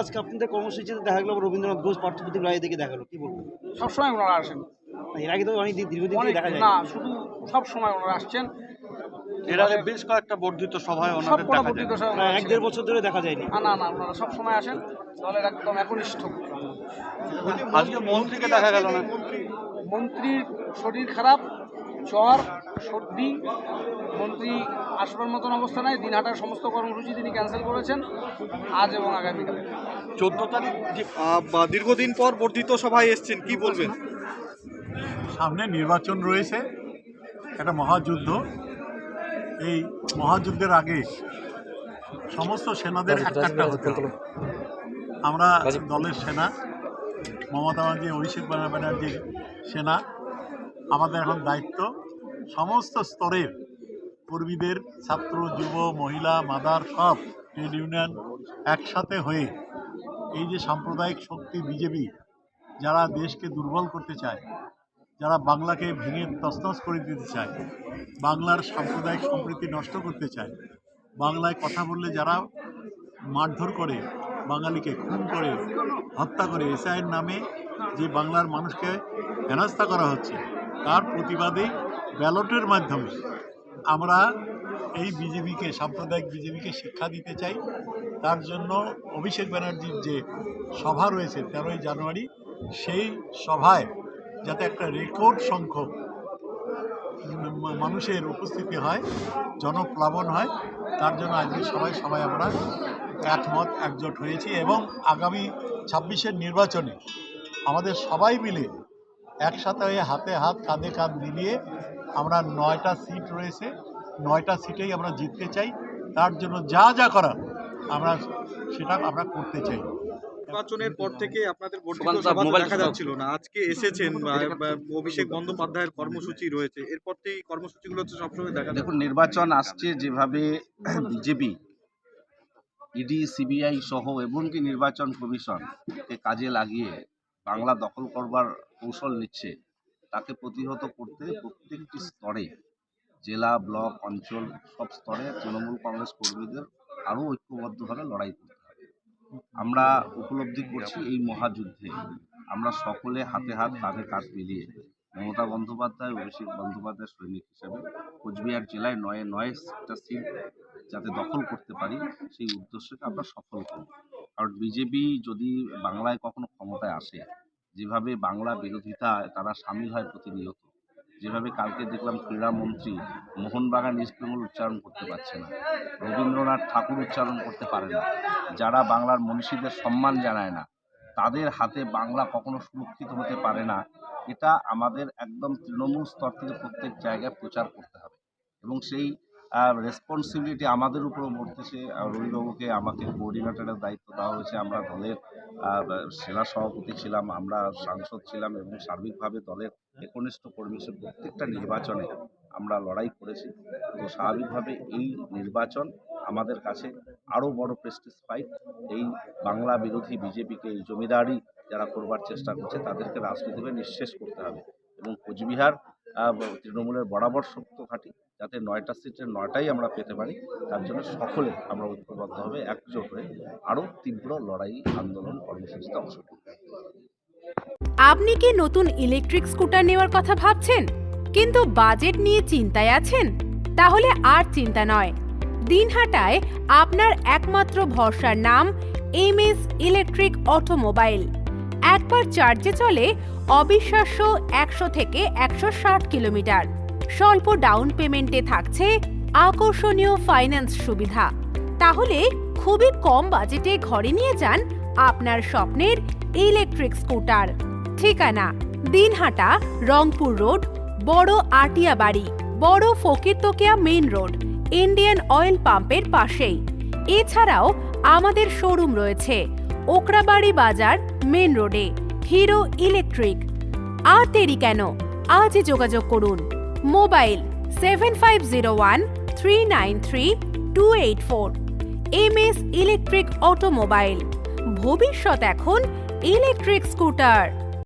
আজকে আপনাদের কর্মসূচিতে দেখা গেল রবীন্দ্রনাথ ঘোষ পার্থপ্রতিম রায় দিকে দেখাল কি বলব সবসময় ওনারা আসেন। এর আগে তো অনেক দিন দীর্ঘদিন দেখা যায় না শুধু সব সময় ওনারা আসছেন। এর আগে বেশ কয়েকটা বর্ধিত সভায় ওনাদের দেখা যায়। এক দেড় বছর ধরে দেখা যায়নি। না না না ওনারা সব সময় আসেন দলের একদম একনিষ্ঠ। আজকে মন্ত্রীকে দেখা গেল না? মন্ত্রীর শরীর খারাপ। জ্বর সর্দি মন্ত্রী আসবার মতন অবস্থা নাই দিনহাটার সমস্ত কর্মসূচি তিনি ক্যান্সেল করেছেন আজ এবং আগামীকালে। চোদ্দ তারিখ যে, বা দীর্ঘদিন পর বর্ধিত সভায় এসছেন কি বলবেন? সামনে নির্বাচন রয়েছে একটা মহাযুদ্ধ। এই মহাযুদ্ধের আগে সমস্ত সেনাদের একটা হতে হবে। আমরা দলের সেনা মমতা ব্যানার্জি অভিষেক ব্যানার্জির সেনা আমাদের এখন দায়িত্ব সমস্ত স্তরের কর্মীদের, ছাত্র, যুব, মহিলা, মাদার, সব ট্রেড ইউনিয়ন একসাথে হয়ে এই যে সাম্প্রদায়িক শক্তি বিজেপি, যারা দেশকে দুর্বল করতে চায়, যারা বাংলাকে ভেঙে তছনছ করে দিতে চায়, বাংলার সাম্প্রদায়িক সম্প্রীতি নষ্ট করতে চায়, বাংলায় কথা বললে যারা মারধর করে, বাঙালিকে খুন করে, হত্যা করে, এসআইয়ের নামে যে বাংলার মানুষকে হেনস্থা করা হচ্ছে তার প্রতিবাদে ব্যালটের মাধ্যমে আমরা এই বিজেপিকে, সাম্প্রদায়িক বিজেপিকে শিক্ষা দিতে চাই। তার জন্য অভিষেক ব্যানার্জির যে সভা রয়েছে তেরোই জানুয়ারি, সেই সভায় যাতে একটা রেকর্ড সংখ্যক মানুষের উপস্থিতি হয়, জনপ্লাবন হয়, তার জন্য আজকে সবাই সবাই আমরা একমত, একজোট হয়েছি এবং আগামী ছাব্বিশের নির্বাচনে আমাদের সবাই মিলে একসাথে হয়ে হাতে হাত কাঁধে কাঁধ মিলিয়ে আমরা নয়টা সিট রয়েছে। নয়টা সিটেই আমরা জিততে চাই। তার জন্য যা যা করার আমরা সেটা আমরা করতে চাই। নির্বাচনের পর থেকে আপনাদের দেখা। যাচ্ছিল না। আজকে এসেছেন অভিষেক বন্দ্যোপাধ্যায়ের কর্মসূচি রয়েছে। এরপর থেকে কর্মসূচিগুলো তো সবসময় দেখা দেখুন নির্বাচন আসছে যেভাবে বিজেপি ইডি সিবিআই সহ এমনকি নির্বাচন কমিশনকে কাজে লাগিয়ে বাংলা দখল করবার কৌশল নিচ্ছে, তাকে প্রতিহত করতে প্রত্যেকটি স্তরে, জেলা, ব্লক, অঞ্চল, সব স্তরে তৃণমূল কংগ্রেস কর্মীদের আরও ঐক্যবদ্ধভাবে লড়াই করতে হবে। আমরা উপলব্ধি করছি এই মহাযুদ্ধে, আমরা সকলে হাতে হাত, কাঁধে কাঁধ মিলিয়ে মমতা বন্দ্যোপাধ্যায়, অভিষেক বন্দ্যোপাধ্যায় সৈনিক হিসেবে কোচবিহার জেলায় নয়ে নয়টা সিট যাতে দখল করতে পারি, সেই উদ্দেশ্যকে আমরা সফল করব। কারণ বিজেপি যদি বাংলায় কখনো ক্ষমতায় আসে। যেভাবে বাংলা বিরোধিতায় তারা সামিল হয় প্রতিনিয়ত যেভাবে কালকে দেখলাম ক্রীড়ামন্ত্রী মোহনবাগান ইস্ট বেঙ্গল উচ্চারণ করতে পারছে না রবীন্দ্রনাথ ঠাকুর উচ্চারণ করতে পারে না যারা বাংলার মনীষীদের সম্মান জানায় না তাদের হাতে বাংলা কখনো সুরক্ষিত হতে পারে না এটা আমাদের একদম তৃণমূল স্তর থেকে প্রত্যেক জায়গায় প্রচার করতে হবে। এবং সেই রেসপন্সিবিলিটি আমাদের উপরও আহ, রবিবাবুকে আমাকে কোঅর্ডিনেটরের দায়িত্ব দেওয়া হয়েছে। আমরা দলের সেনা সভাপতি ছিলাম, আমরা সাংসদ ছিলাম এবং সার্বিকভাবে দলের একনিষ্ঠ কর্মী প্রত্যেকটা নির্বাচনে আমরা লড়াই করেছি। তো স্বাভাবিকভাবে এই নির্বাচন আমাদের কাছে আরও বড় প্রেস্টিজ ফাইট এই বাংলা বিরোধী বিজেপিকে এই জমিদারি যারা করবার চেষ্টা করছে, তাদেরকে রাজনীতিতে নিঃশেষ করতে হবে এবং কোচবিহার তৃণমূলের বরাবর শক্ত ঘাঁটি, যাতে নয়টা সিটের নয়টাই আমরা পেতে পারি। তার জন্য সকলে আমরা ঐক্যবদ্ধভাবে একজোট হয়ে আরও তীব্র লড়াই, আন্দোলন, কর্মসূচিতে অংশ আপনি কি নতুন ইলেকট্রিক স্কুটার নেওয়ার কথা ভাবছেন? কিন্তু বাজেট নিয়ে চিন্তায় আছেন? তাহলে আর চিন্তা নয়। দিনহাটায় আপনার একমাত্র ভরসার নাম, এম এস ইলেকট্রিক অটোমোবাইল। একবার চার্জে চলে অবিশ্বাস্য একশো থেকে একশো ষাট কিলোমিটার। স্বল্প ডাউন পেমেন্টে থাকছে আকর্ষণীয় ফাইন্যান্স সুবিধা। তাহলে খুবই কম বাজেটে ঘরে নিয়ে যান আপনার স্বপ্নের ইলেকট্রিক স্কুটার। ঠিকানা, দিনহাটা, রংপুর রোড, বড় আটিয়া বাড়ি, বড় ফকির তোকিয়া মেইন রোড, ইন্ডিয়ান অয়েল পাম্পের পাশেই। এছাড়াও আমাদের শোরুম রয়েছে, ওকরাবাড়ি বাজার মেন রোডে হিরো ইলেকট্রিক। আর দেরি কেন? আজই যোগাযোগ করুন। Mobile seven five zero one three nine three two eight four. M S electric automobile. ভবিষ্যৎ এখন ইলেকট্রিক স্কুটার।